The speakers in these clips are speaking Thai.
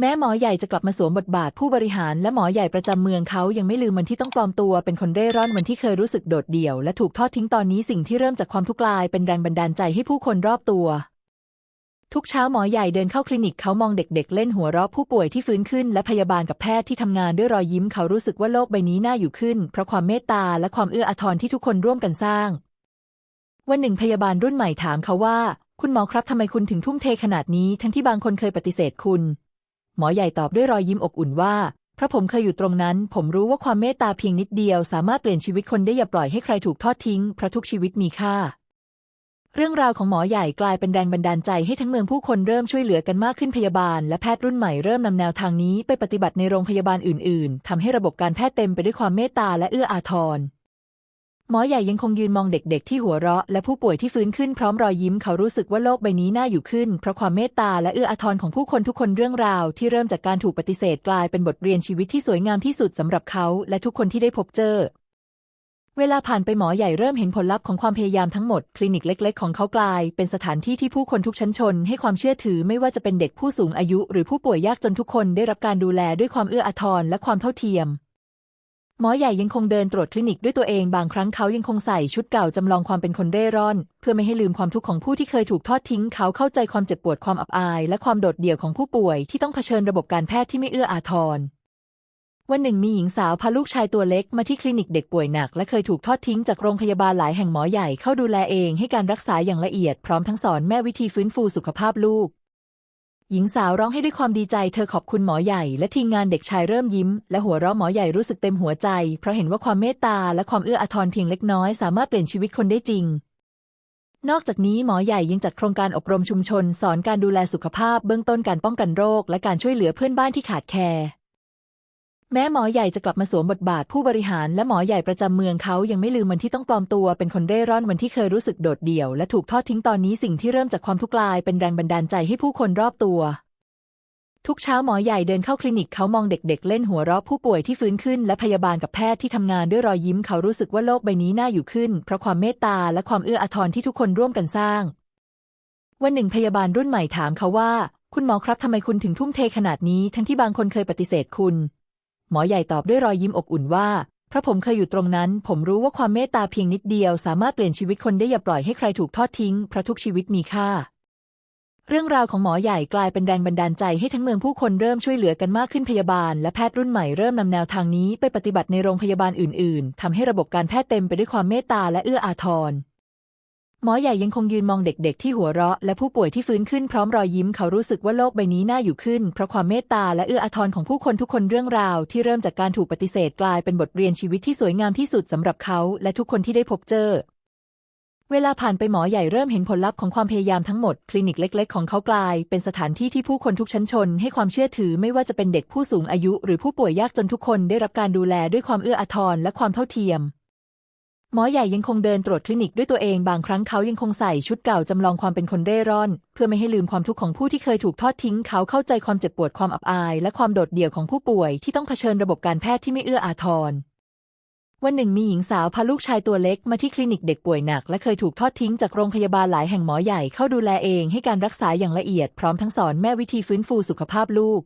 แม้หมอใหญ่จะกลับมาสวมบทบาทผู้บริหารและหมอใหญ่ประจำเมืองเขายังไม่ลืมวันที่ต้องปลอมตัวเป็นคนเร่ร่อนวันที่เคยรู้สึกโดดเดี่ยวและถูกทอดทิ้งตอนนี้สิ่งที่เริ่มจากความทุกข์กลายเป็นแรงบันดาลใจให้ผู้คนรอบตัว ทุกเช้าหมอใหญ่เดินเข้าคลินิกเขามองเด็กๆ เล่นหัวเราะผู้ป่วยที่ฟื้นขึ้น และพยาบาลกับแพทย์ที่ทำงานด้วยรอยยิ้มเขารู้สึกว่าโลกใบนี้น่าอยู่ขึ้น เพราะความเมตตาและความเอื้ออาทรที่ทุกคนร่วมกันสร้าง วันหนึ่งพยาบาลรุ่นใหม่ถามเขาว่า คุณหมอครับทำไมคุณถึงทุ่มเทขนาดนี้ ทั้งที่บางคนเคยปฏิเสธคุณ หมอใหญ่ตอบด้วยรอยยิ้มอบอุ่นว่าเพราะผมเคยอยู่ตรงนั้น ผมรู้ว่าความเมตตาเพียงนิดเดียวสามารถเปลี่ยนชีวิตคนได้อย่าปล่อยให้ใครถูกทอดทิ้งเพราะทุกชีวิตมีค่า เรื่องราวของหมอใหญ่กลายเป็นแรงบันดาลใจให้ทั้งเมืองผู้คนเริ่มช่วยเหลือกันมากขึ้นพยาบาล และแพทย์รุ่นใหม่เริ่มนำแนวทางนี้ไปปฏิบัติในโรงพยาบาลอื่น ๆทำให้ระบบการแพทย์เต็มไปด้วยความเมตตาและเอื้ออาทร หมอใหญ่ยังคงยืนมองเด็กๆ ที่หัวเราะ และผู้ป่วยที่ฟื้นขึ้นพร้อมรอยยิ้มเขารู้สึกว่าโลกใบนี้น่าอยู่ขึ้น เพราะความเมตตาและเอื้ออาทรของผู้คนทุกคนเรื่องราว ที่เริ่มจากการถูกปฏิเสธกลายเป็นบทเรียนชีวิตที่สวยงามที่สุดสำหรับเขา และทุกคนที่ได้พบเจอ เวลาผ่านไปหมอใหญ่เริ่มเห็นผลลัพธ์ของความพยายามทั้งหมด คลินิกเล็ก ๆ ของเขากลาย เป็นสถานที่ที่ผู้คนทุกชั้นชน ให้ความเชื่อถือไม่ว่าจะเป็นเด็กผู้สูงอายุ หรือผู้ป่วยยากจนทุกคนได้รับการดูแลด้วยความเอื้ออาทรและความเท่าเทียม หมอใหญ่ยังคงเดินตรวจคลินิกด้วยตัวเองบางครั้งเขายังคงใส่ชุดเก่าจำลองความเป็นคนเร่ร่อน เพื่อไม่ให้ลืมความทุกข์ของผู้ที่เคยถูกทอดทิ้ง เขาเข้าใจความเจ็บปวดความอับอาย และความโดดเดี่ยวของผู้ป่วยที่ต้องเผชิญระบบการแพทย์ที่ไม่เอื้ออาทรวันหนึ่งมีหญิงสาวพาลูกชายตัวเล็กมาที่คลินิกเด็กป่วยหนัก และเคยถูกทอดทิ้งจากโรงพยาบาลหลายแห่งหมอใหญ่เข้าดูแลเองให้การรักษาอย่างละเอียดพร้อมทั้งสอนแม่วิธีฟื้นฟูสุขภาพลูก หญิงสาวร้องให้ด้วยความดีใจเธอขอบคุณหมอใหญ่ และทีมงานเด็กชายเริ่มยิ้ม และหัวเราะหมอใหญ่รู้สึกเต็มหัวใจ เพราะเห็นว่าความเมตตาและความเอื้ออาทรเพียงเล็กน้อย สามารถเปลี่ยนชีวิตคนได้จริง นอกจากนี้หมอใหญ่ยังจัดโครงการอบรมชุมชน สอนการดูแลสุขภาพเบื้องต้นการป้องกันโรค และการช่วยเหลือเพื่อนบ้านที่ขาดแคลน แม้หมอใหญ่จะกลับมาสวมบทบาทผู้บริหารและหมอใหญ่ประจำเมืองเขายังไม่ลืมวันที่ต้องปลอมตัวเป็นคนเร่ร่อนวันที่เคยรู้สึกโดดเดี่ยวและถูกทอดทิ้งตอนนี้สิ่งที่เริ่มจากความทุกข์กลายเป็นแรงบันดาลใจให้ผู้คนรอบตัว ทุกเช้าหมอใหญ่เดินเข้าคลินิกเขามองเด็กๆ เล่นหัวเราะผู้ป่วยที่ฟื้นขึ้น และพยาบาลกับแพทย์ที่ทำงานด้วยรอยยิ้มเขารู้สึกว่าโลกใบนี้น่าอยู่ขึ้น เพราะความเมตตาและความเอื้ออาทรที่ทุกคนร่วมกันสร้าง วันหนึ่งพยาบาลรุ่นใหม่ถามเขาว่า คุณหมอครับทำไมคุณถึงทุ่มเทขนาดนี้ ทั้งที่บางคนเคยปฏิเสธคุณ หมอใหญ่ตอบด้วยรอยยิ้มอบอุ่นว่า เพราะผมเคยอยู่ตรงนั้น ผมรู้ว่าความเมตตาเพียงนิดเดียว สามารถเปลี่ยนชีวิตคนได้อย่าปล่อยให้ใครถูกทอดทิ้งเพราะทุกชีวิตมีค่า เรื่องราวของหมอใหญ่กลายเป็นแรงบันดาลใจให้ทั้งเมืองผู้คนเริ่มช่วยเหลือกันมากขึ้นพยาบาล และแพทย์รุ่นใหม่เริ่มนำแนวทางนี้ไปปฏิบัติในโรงพยาบาลอื่น ๆทำให้ระบบการแพทย์เต็มไปด้วยความเมตตาและเอื้ออาทร หมอใหญ่ยังคงยืนมองเด็กๆ ที่หัวเราะ และผู้ป่วยที่ฟื้นขึ้นพร้อมรอยยิ้มเขารู้สึกว่าโลกใบนี้น่าอยู่ขึ้น เพราะความเมตตาและเอื้ออาทรของผู้คนทุกคนเรื่องราว ที่เริ่มจากการถูกปฏิเสธกลายเป็นบทเรียนชีวิตที่สวยงามที่สุดสำหรับเขา และทุกคนที่ได้พบเจอ เวลาผ่านไปหมอใหญ่เริ่มเห็นผลลัพธ์ของความพยายามทั้งหมด คลินิกเล็ก ๆ ของเขากลาย เป็นสถานที่ที่ผู้คนทุกชั้นชน ให้ความเชื่อถือไม่ว่าจะเป็นเด็กผู้สูงอายุ หรือผู้ป่วยยากจนทุกคนได้รับการดูแลด้วยความเอื้ออาทรและความเท่าเทียม หมอใหญ่ยังคงเดินตรวจคลินิกด้วยตัวเองบางครั้งเขายังคงใส่ชุดเก่าจำลองความเป็นคนเร่ร่อน เพื่อไม่ให้ลืมความทุกข์ของผู้ที่เคยถูกทอดทิ้ง เขาเข้าใจความเจ็บปวดความอับอาย และความโดดเดี่ยวของผู้ป่วยที่ต้องเผชิญระบบการแพทย์ที่ไม่เอื้ออาทรวันหนึ่งมีหญิงสาวพาลูกชายตัวเล็กมาที่คลินิกเด็กป่วยหนัก และเคยถูกทอดทิ้งจากโรงพยาบาลหลายแห่งหมอใหญ่เข้าดูแลเองให้การรักษาอย่างละเอียดพร้อมทั้งสอนแม่วิธีฟื้นฟูสุขภาพลูก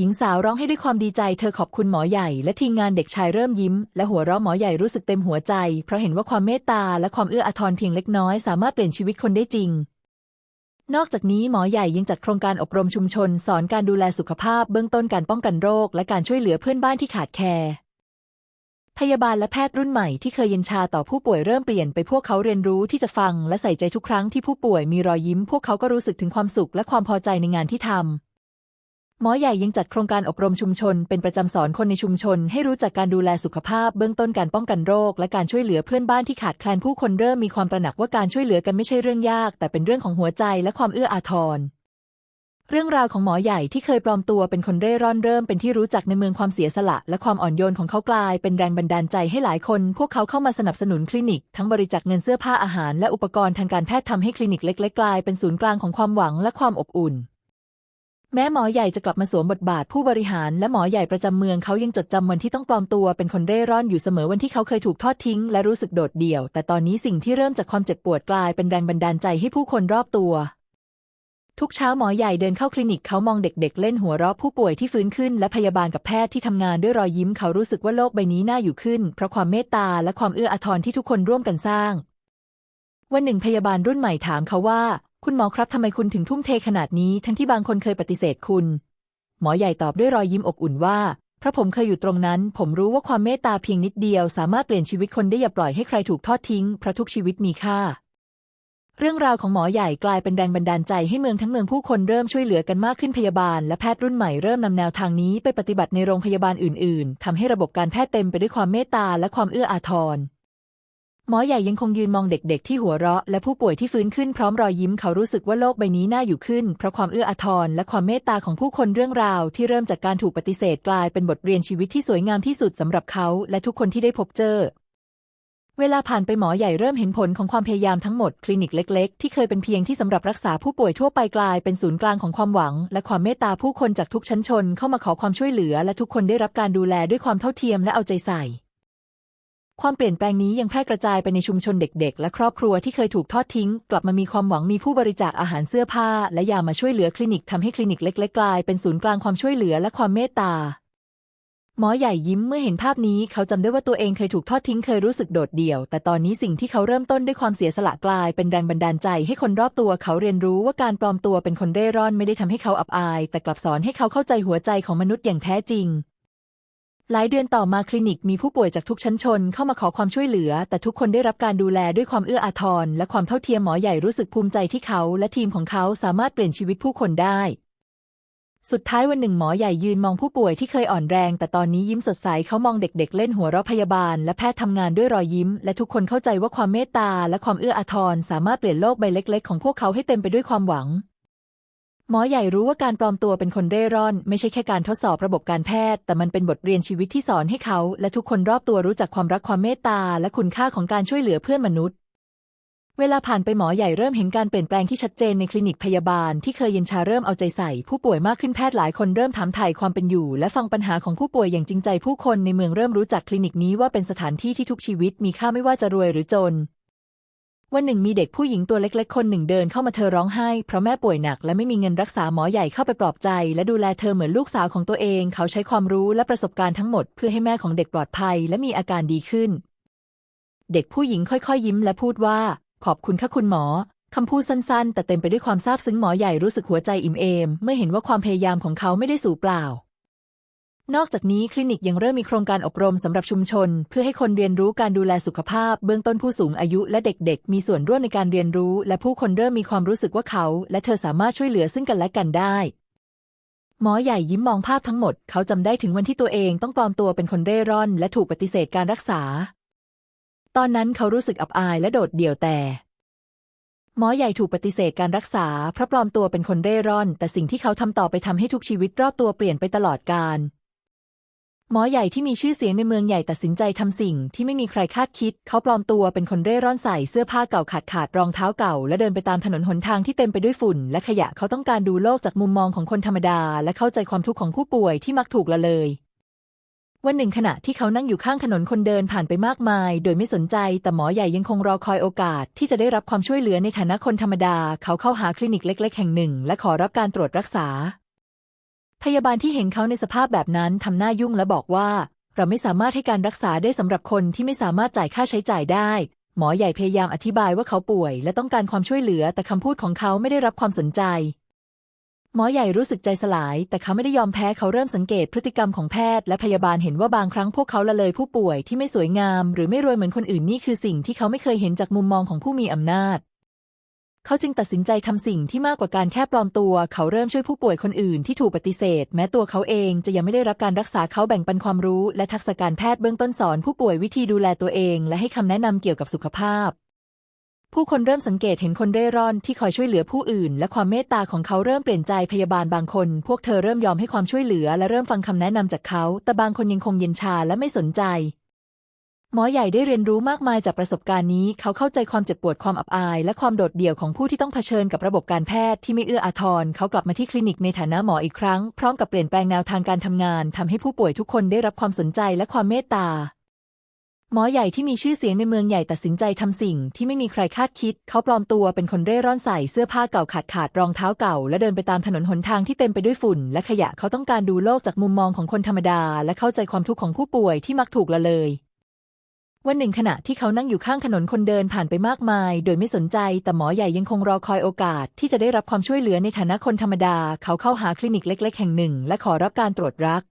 หญิงสาวร้องให้ด้วยความดีใจ เธอขอบคุณหมอใหญ่และทีมงานเด็กชายเริ่มยิ้ม และหัวเราะหมอใหญ่รู้สึกเต็มหัวใจ เพราะเห็นว่าความเมตตาและความเอื้ออาทรเพียงเล็กน้อยสามารถเปลี่ยนชีวิตคนได้จริง นอกจากนี้หมอใหญ่ยังจัดโครงการอบรมชุมชน สอนการดูแลสุขภาพเบื้องต้นการป้องกันโรค และการช่วยเหลือเพื่อนบ้านที่ขาดแคลนพยาบาลและแพทย์รุ่นใหม่ที่เคยเย็นชาต่อผู้ป่วยเริ่มเปลี่ยนไปพวกเขาเรียนรู้ที่จะฟังและใส่ใจทุกครั้งที่ผู้ป่วยมีรอยยิ้ม พวกเขาก็รู้สึกถึงความสุขและความพอใจในงานที่ทำ หมอใหญ่ยังจัดโครงการอบรมชุมชน เป็นประจำสอนคนในชุมชน ให้รู้จักการดูแลสุขภาพ เบื้องต้นการป้องกันโรค และการช่วยเหลือเพื่อนบ้านที่ขาดแคลนผู้คนเริ่มมีความตระหนักว่าการช่วยเหลือกันไม่ใช่เรื่องยาก แต่เป็นเรื่องของหัวใจและความเอื้ออาทรเรื่องราวของหมอใหญ่ที่เคยปลอมตัวเป็นคนเร่ร่อนเริ่มเป็นที่รู้จักในเมืองความเสียสละ และความอ่อนโยนของเขากลายเป็นแรงบันดาลใจให้หลายคน พวกเขาเข้ามาสนับสนุนคลินิก ทั้งบริจาคเงินเสื้อผ้าอาหารและอุปกรณ์ทางการแพทย์ทำให้คลินิกเล็กๆกลายเป็นศูนย์กลางของความหวังและความอบอุ่น แม้หมอใหญ่จะกลับมาสวมบทบาทผู้บริหารและหมอใหญ่ประจำเมืองเขายังจดจำวันที่ต้องปลอมตัวเป็นคนเร่ร่อนอยู่เสมอวันที่เขาเคยถูกทอดทิ้งและรู้สึกโดดเดี่ยว แต่ตอนนี้สิ่งที่เริ่มจากความเจ็บปวดกลายเป็นแรงบันดาลใจให้ผู้คนรอบตัว ทุกเช้าหมอใหญ่เดินเข้าคลินิกเขามองเด็กๆ เล่นหัวเราะผู้ป่วยที่ฟื้นขึ้น และพยาบาลกับแพทย์ที่ทำงานด้วยรอยยิ้มเขารู้สึกว่าโลกใบนี้น่าอยู่ขึ้น เพราะความเมตตาและความเอื้ออาทรที่ทุกคนร่วมกันสร้างวันหนึ่งพยาบาลรุ่นใหม่ถามเขาว่า คุณหมอครับทำไมคุณถึงทุ่มเทขนาดนี้ ทั้งที่บางคนเคยปฏิเสธคุณ หมอใหญ่ตอบด้วยรอยยิ้มอบอุ่นว่า เพราะผมเคยอยู่ตรงนั้น ผมรู้ว่าความเมตตาเพียงนิดเดียว สามารถเปลี่ยนชีวิตคนได้อย่าปล่อยให้ใครถูกทอดทิ้งเพราะทุกชีวิตมีค่า เรื่องราวของหมอใหญ่กลายเป็นแรงบันดาลใจให้เมืองทั้งเมืองผู้คนเริ่มช่วยเหลือกันมากขึ้นพยาบาล และแพทย์รุ่นใหม่เริ่มนำแนวทางนี้ไปปฏิบัติในโรงพยาบาลอื่น ๆทำให้ระบบการแพทย์เต็มไปด้วยความเมตตาและความเอื้ออาทร หมอใหญ่ยังคงยืนมองเด็กๆ ที่หัวเราะ และผู้ป่วยที่ฟื้นขึ้นพร้อมรอยยิ้มเขารู้สึกว่าโลกใบนี้น่าอยู่ขึ้น เพราะความเอื้ออาทรและความเมตตาของผู้คนเรื่องราว ที่เริ่มจากการถูกปฏิเสธกลายเป็นบทเรียนชีวิตที่สวยงามที่สุดสำหรับเขา และทุกคนที่ได้พบเจอ เวลาผ่านไปหมอใหญ่เริ่มเห็นผลของความพยายามทั้งหมดคลินิกเล็ก ๆ ที่เคยเป็นเพียงที่สำหรับรักษาผู้ป่วยทั่วไปกลายเป็นศูนย์กลางของความหวัง และความเมตตาผู้คนจากทุกชั้นชน เข้ามาขอความช่วยเหลือ และทุกคนได้รับการดูแลด้วยความเท่าเทียมและเอาใจใส่ ความเปลี่ยนแปลงนี้ยังแพร่กระจายไปในชุมชนเด็กๆ และครอบครัวที่เคยถูกทอดทิ้ง กลับมามีความหวังมีผู้บริจาคอาหารเสื้อผ้า และยามาช่วยเหลือคลินิกทำให้คลินิกเล็กๆกลายเป็นศูนย์กลางความช่วยเหลือและความเมตตา หมอใหญ่ยิ้มเมื่อเห็นภาพนี้เขาจำได้ว่าตัวเองเคยถูกทอดทิ้งเคยรู้สึกโดดเดี่ยว แต่ตอนนี้สิ่งที่เขาเริ่มต้นด้วยความเสียสละกลายเป็นแรงบันดาลใจให้คนรอบตัวเขาเรียนรู้ว่าการปลอมตัวเป็นคนเร่ร่อนไม่ได้ทำให้เขาอับอาย แต่กลับสอนให้เขาเข้าใจหัวใจของมนุษย์อย่างแท้จริง หลายเดือนต่อมาคลินิกมีผู้ป่วยจากทุกชั้นชนเข้ามาขอความช่วยเหลือ แต่ทุกคนได้รับการดูแลด้วยความเอื้ออาทรและความเท่าเทียมหมอใหญ่รู้สึกภูมิใจที่เขาและทีมของเขาสามารถเปลี่ยนชีวิตผู้คนได้ สุดท้ายวันหนึ่งหมอใหญ่ยืนมองผู้ป่วยที่เคยอ่อนแรง แต่ตอนนี้ยิ้มสดใสเขามองเด็กๆ เล่นหัวเราะพยาบาล และแพทย์ทำงานด้วยรอยยิ้ม และทุกคนเข้าใจว่าความเมตตาและความเอื้ออาทรสามารถเปลี่ยนโลกใบเล็ก ๆ ของพวกเขาให้เต็มไปด้วยความหวัง หมอใหญ่รู้ว่าการปลอมตัวเป็นคนเร่ร่อน ไม่ใช่แค่การทดสอบระบบการแพทย์ แต่มันเป็นบทเรียนชีวิตที่สอนให้เขา และทุกคนรอบตัวรู้จักความรักความเมตตา และคุณค่าของการช่วยเหลือเพื่อนมนุษย์ เวลาผ่านไปหมอใหญ่เริ่มเห็นการเปลี่ยนแปลงที่ชัดเจนในคลินิกพยาบาลที่เคยเย็นชาเริ่มเอาใจใส่ ผู้ป่วยมากขึ้นแพทย์หลายคนเริ่มถามไถ่ความเป็นอยู่ และฟังปัญหาของผู้ป่วยอย่างจริงใจผู้คนในเมืองเริ่มรู้จักคลินิกนี้ว่าเป็นสถานที่ที่ทุกชีวิตมีค่าไม่ว่าจะรวยหรือจน วันหนึ่งมีเด็กผู้หญิงตัวเล็กๆ คนหนึ่งเดินเข้ามาเธอร้องไห้ เพราะแม่ป่วยหนักและไม่มีเงินรักษาหมอใหญ่เข้าไปปลอบใจ และดูแลเธอเหมือนลูกสาวของตัวเอง เขาใช้ความรู้และประสบการณ์ทั้งหมด เพื่อให้แม่ของเด็กปลอดภัยและมีอาการดีขึ้น เด็กผู้หญิงค่อยๆ ยิ้มและพูดว่า ขอบคุณค่ะคุณหมอคำพูดสั้นๆ แต่เต็มไปด้วยความซาบซึ้งหมอใหญ่รู้สึกหัวใจอิ่มเอมเมื่อเห็นว่าความพยายามของเขาไม่ได้สูญเปล่า นอกจากนี้คลินิกยังเริ่มมีโครงการอบรมสำหรับชุมชน เพื่อให้คนเรียนรู้การดูแลสุขภาพ เบื้องต้นผู้สูงอายุและเด็กๆ มีส่วนร่วมในการเรียนรู้ และผู้คนเริ่มมีความรู้สึกว่าเขา และเธอสามารถช่วยเหลือซึ่งกันและกันได้ หมอใหญ่ยิ้มมองภาพทั้งหมด เขาจำได้ถึงวันที่ตัวเองต้องปลอมตัวเป็นคนเร่ร่อน และถูกปฏิเสธการรักษา ตอนนั้นเขารู้สึกอับอายและโดดเดี่ยวแต่หมอใหญ่ถูกปฏิเสธการรักษาเพราะปลอมตัวเป็นคนเร่ร่อน แต่สิ่งที่เขาทำต่อไปทำให้ทุกชีวิตรอบตัวเปลี่ยนไปตลอดกาล หมอใหญ่ที่มีชื่อเสียงในเมืองใหญ่ตัดสินใจทำสิ่งที่ไม่มีใครคาดคิด เขาปลอมตัวเป็นคนเร่ร่อนใส่เสื้อผ้าเก่าขาดขาดรองเท้าเก่า และเดินไปตามถนนหนทางที่เต็มไปด้วยฝุ่น และขยะเขาต้องการดูโลกจากมุมมองของคนธรรมดา และเข้าใจความทุกข์ของผู้ป่วยที่มักถูกละเลย วันหนึ่งขณะที่เขานั่งอยู่ข้างถนนคนเดินผ่านไปมากมาย โดยไม่สนใจ แต่หมอใหญ่ยังคงรอคอยโอกาส ที่จะได้รับความช่วยเหลือในฐานะคนธรรมดา เขาเข้าหาคลินิกเล็ก ๆ แห่งหนึ่ง และขอรับการตรวจรักษา พยาบาลที่เห็นเขาในสภาพแบบนั้นทำหน้ายุ่งและบอกว่า เราไม่สามารถให้การรักษาได้สำหรับคนที่ไม่สามารถจ่ายค่าใช้จ่ายได้ หมอใหญ่พยายามอธิบายว่าเขาป่วย และต้องการความช่วยเหลือ แต่คำพูดของเขาไม่ได้รับความสนใจ หมอใหญ่รู้สึกใจสลาย แต่เขาไม่ได้ยอมแพ้เขาเริ่มสังเกตพฤติกรรมของแพทย์และพยาบาลเห็นว่าบางครั้งพวกเขาละเลยผู้ป่วยที่ไม่สวยงาม หรือไม่รวยเหมือนคนอื่นนี่คือสิ่งที่เขาไม่เคยเห็นจากมุมมองของผู้มีอำนาจ เขาจึงตัดสินใจทำสิ่งที่มากกว่าการแค่ปลอมตัว เขาเริ่มช่วยผู้ป่วยคนอื่นที่ถูกปฏิเสธ แม้ตัวเขาเองจะยังไม่ได้รับการรักษาเขาแบ่งปันความรู้ และทักษะการแพทย์เบื้องต้นสอนผู้ป่วยวิธีดูแลตัวเอง และให้คำแนะนำเกี่ยวกับสุขภาพ ผู้คนเริ่มสังเกตเห็นคนเร่ร่อนที่คอยช่วยเหลือผู้อื่น และความเมตตาของเขาเริ่มเปลี่ยนใจพยาบาลบางคน พวกเธอเริ่มยอมให้ความช่วยเหลือ และเริ่มฟังคำแนะนำจากเขา แต่บางคนยังคงเย็นชาและไม่สนใจ หมอใหญ่ได้เรียนรู้มากมายจากประสบการณ์นี้ เขาเข้าใจความเจ็บปวดความอับอาย และความโดดเดี่ยวของผู้ที่ต้องเผชิญกับระบบการแพทย์ที่ไม่เอื้ออาทร เขากลับมาที่คลินิกในฐานะหมออีกครั้ง พร้อมกับเปลี่ยนแปลงแนวทางการทำงาน ทำให้ผู้ป่วยทุกคนได้รับความสนใจและความเมตตา หมอใหญ่ที่มีชื่อเสียงในเมืองใหญ่ตัดสินใจทำสิ่งที่ไม่มีใครคาดคิด เขาปลอมตัวเป็นคนเร่ร่อนใส่เสื้อผ้าเก่าขาดขาดรองเท้าเก่า และเดินไปตามถนนหนทางที่เต็มไปด้วยฝุ่น และขยะ เขาต้องการดูโลกจากมุมมองของคนธรรมดา และเข้าใจความทุกข์ของผู้ป่วยที่มักถูกละเลย วันหนึ่งขณะที่เขานั่งอยู่ข้างถนนคนเดินผ่านไปมากมาย โดยไม่สนใจ แต่หมอใหญ่ยังคงรอคอยโอกาส ที่จะได้รับความช่วยเหลือในฐานะคนธรรมดา เขาเข้าหาคลินิกเล็ก ๆ แห่งหนึ่ง และขอรับการตรวจรัก